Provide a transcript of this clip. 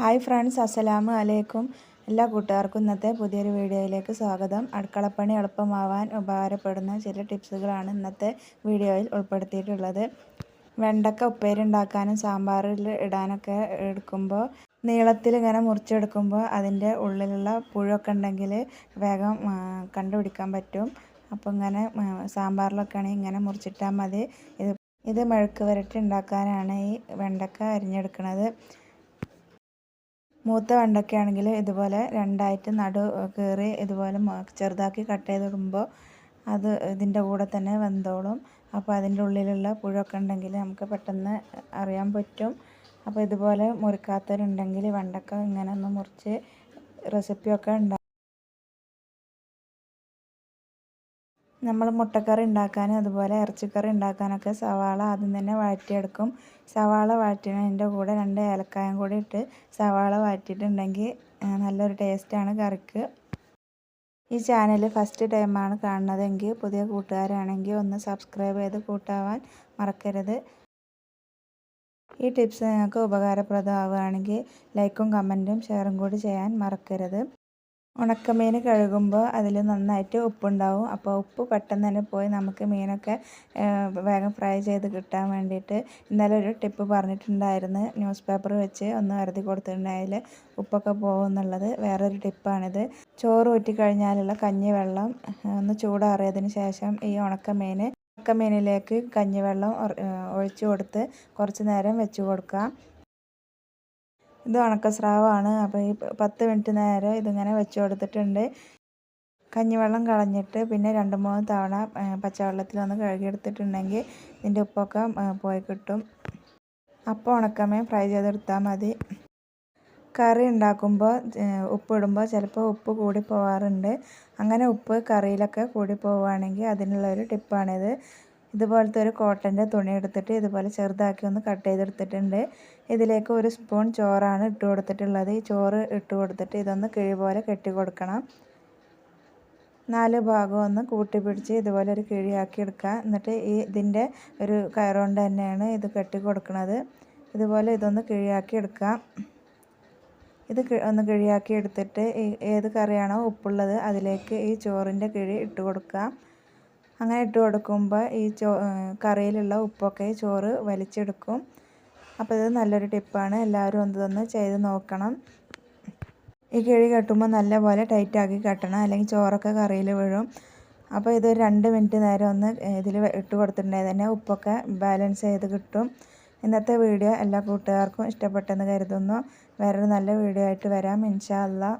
Hi friends അസ്സലാമു അലൈക്കും. എല്ലാ കൂട്ടുകാർക്കും ഇന്നത്തെ പുതിയൊരു വീഡിയോയിലേക്ക് സ്വാഗതം. അടുക്കളപ്പണി എളുപ്പമാവാൻ ഉപകാരപ്പെടുന്ന ചില ടിപ്സുകളാണ് ഇന്നത്തെ വീഡിയോയിൽ ഉൾപ്പെടുത്തിയിട്ടുള്ളത്. വെണ്ടക്ക ഉപ്പേരി ഉണ്ടാക്കാനും സാമ്പാറിൽ ഇടാനൊക്കെ എടുക്കുമ്പോൾ നീളത്തിൽ ഇങ്ങനെ മുറിച്ചെടുക്കുമ്പോൾ അതിന്റെ ഉള്ളിലുള്ള പുഴൊക്കെ ഉണ്ടെങ്കിൽ വേഗം കണ്ടുപിടിക്കാൻ പറ്റും. അപ്പോൾ ഇങ്ങനെ സാമ്പാറിലൊക്കെ ആണെങ്കിൽ ഇങ്ങനെ മുറിച്ചിട്ടാൽ മതി. ഇത് ഇത് മെഴുക്ക് വരട്ടി ഉണ്ടാക്കാനാണ് ഈ വെണ്ടക്ക അരിഞ്ഞെടുക്കുന്നത് മൂത്ത വെണ്ടയ്ക്കാണെങ്കിൽ ഇതുപോലെ രണ്ടായിട്ട് നടു കീറി ഇതുപോലെ ചെറുതാക്കി കട്ട് ചെയ്തിടുമ്പോൾ അത് ഇതിന്റെ കൂടെ തന്നെ വെന്തോളും. അപ്പോൾ അതിന്റെ ഉള്ളിലുള്ള പുഴൊക്കെ ഉണ്ടെങ്കിൽ നമുക്ക് പെട്ടെന്ന് അറിയാൻ പറ്റും. അപ്പോൾ ഇതുപോലെ മുറിക്കാത്തവരുണ്ടെങ്കിൽ വെണ്ടക്ക ഇങ്ങനെ ഒന്ന് മുറിച്ച് റെസിപ്പിയൊക്കെ ഉണ്ടാക്കും നമ്മൾ മുട്ടക്കറി ഉണ്ടാക്കാനും അതുപോലെ ഇറച്ചിക്കറി ഉണ്ടാക്കാനൊക്കെ സവാള ആദ്യം തന്നെ വഴറ്റിയെടുക്കും. സവാള വഴറ്റുന്നതിന്റെ കൂടെ രണ്ട് ഏലക്കായും കൂടി ഇട്ട് സവാള വഴറ്റിയിട്ടുണ്ടെങ്കിൽ ആ, നല്ലൊരു ടേസ്റ്റാണ് കറിക്ക്. ഈ ചാനൽ ഫസ്റ്റ് ടൈമാണ് കാണുന്നതെങ്കിൽ പുതിയ കൂട്ടുകാരാണെങ്കിൽ ഒന്ന് സബ്സ്ക്രൈബ് ചെയ്ത് കൂട്ടാവാൻ മറക്കരുത്. ഈ ടിപ്സ് നിങ്ങൾക്ക് ഉപകാരപ്രദമാവുകയാണെങ്കിൽ ലൈക്കും കമന്റും ഷെയറും കൂടി ചെയ്യാൻ മറക്കരുത്. ഉണക്കമീൻ കഴുകുമ്പോൾ അതിൽ നന്നായിട്ട് ഉപ്പുണ്ടാവും. അപ്പോൾ ഉപ്പ് പെട്ടെന്ന് തന്നെ പോയി നമുക്ക് മീനൊക്കെ വേഗം ഫ്രൈ ചെയ്ത് കിട്ടാൻ വേണ്ടിയിട്ട് ഇന്നലെ ഒരു ടിപ്പ് പറഞ്ഞിട്ടുണ്ടായിരുന്നു. ന്യൂസ് പേപ്പർ വെച്ച് ഒന്ന് വരുതി കൊടുത്തിട്ടുണ്ടായാൽ ഉപ്പൊക്കെ പോകും എന്നുള്ളത് വേറൊരു ടിപ്പാണിത്. ചോറ് ഊറ്റി കഴിഞ്ഞാലുള്ള കഞ്ഞിവെള്ളം ഒന്ന് ചൂടാറിയതിന് ശേഷം ഈ ഉണക്കമീൻ ഉണക്കമീനിലേക്ക് കഞ്ഞിവെള്ളം ഒഴിച്ചു കൊടുത്ത് കുറച്ച് നേരം വെച്ച് കൊടുക്കാം. ഇത് ഉണക്കസ്രാവാണ്. അപ്പോൾ ഈ പത്ത് മിനിറ്റ് നേരം ഇതിങ്ങനെ വെച്ച് കൊടുത്തിട്ടുണ്ട്. കഞ്ഞിവെള്ളം കളഞ്ഞിട്ട് പിന്നെ രണ്ട് മൂന്ന് തവണ പച്ചവെള്ളത്തിൽ ഒന്ന് കഴുകിയെടുത്തിട്ടുണ്ടെങ്കിൽ ഇതിന്റെ ഉപ്പൊക്കെ പോയി കിട്ടും. അപ്പോൾ ഉണക്കമേ ഫ്രൈ ചെയ്തെടുത്താൽ മതി. കറി ഉണ്ടാക്കുമ്പോൾ ഉപ്പിടുമ്പോൾ ചിലപ്പോൾ ഉപ്പ് കൂടി പോവാറുണ്ട്. അങ്ങനെ ഉപ്പ് കറിയിലൊക്കെ കൂടി പോവുകയാണെങ്കിൽ അതിനുള്ളൊരു ടിപ്പാണിത്. ഇതുപോലത്തെ ഒരു കോട്ടന്റെ തുണി എടുത്തിട്ട് ഇതുപോലെ ചെറുതാക്കി ഒന്ന് കട്ട് ചെയ്തെടുത്തിട്ടുണ്ട്. ഇതിലേക്ക് ഒരു സ്പൂൺ ചോറാണ് ഇട്ട് കൊടുത്തിട്ടുള്ളത്. ഈ ചോറ് ഇട്ട് കൊടുത്തിട്ട് ഇതൊന്ന് കിഴി പോലെ കെട്ടി കൊടുക്കണം. നാല് ഭാഗം ഒന്ന് കൂട്ടിപ്പിടിച്ച് ഇതുപോലെ ഒരു കിഴിയാക്കി എടുക്കുക. എന്നിട്ട് ഈ ഇതിന്റെ ഒരു കയറുകൊണ്ട് തന്നെയാണ് ഇത് കെട്ടി കൊടുക്കുന്നത് ഇതുപോലെ ഇതൊന്ന് കിഴിയാക്കി എടുക്കാം ഇത് ഒന്ന് കിഴിയാക്കി എടുത്തിട്ട് ഏത് കറിയാണോ ഉപ്പുള്ളത് അതിലേക്ക് ഈ ചോറിന്റെ കിഴി ഇട്ട് കൊടുക്കാം അങ്ങനെ ഇട്ട് കൊടുക്കുമ്പോൾ ഈ ചോ കറിയിലുള്ള ഉപ്പൊക്കെ ചോറ് വലിച്ചെടുക്കും. അപ്പോൾ ഇത് നല്ലൊരു ടിപ്പാണ്. എല്ലാവരും ഒന്ന് ചെയ്ത് നോക്കണം. ഈ കിഴി കെട്ടുമ്പോൾ നല്ലപോലെ ടൈറ്റാക്കി കെട്ടണം. അല്ലെങ്കിൽ ചോറൊക്കെ കറിയിൽ വീഴും. അപ്പോൾ ഇത് രണ്ട് മിനിറ്റ് നേരം ഒന്ന് ഇതിൽ ഇട്ട് കൊടുത്തിട്ടുണ്ടെങ്കിൽ തന്നെ ഉപ്പൊക്കെ ബാലൻസ് ചെയ്ത് കിട്ടും. ഇന്നത്തെ വീഡിയോ എല്ലാ കൂട്ടുകാർക്കും ഇഷ്ടപ്പെട്ടെന്ന് കരുതുന്നു. വേറൊരു നല്ല വീഡിയോ ആയിട്ട് വരാം. ഇൻഷാ അല്ലാ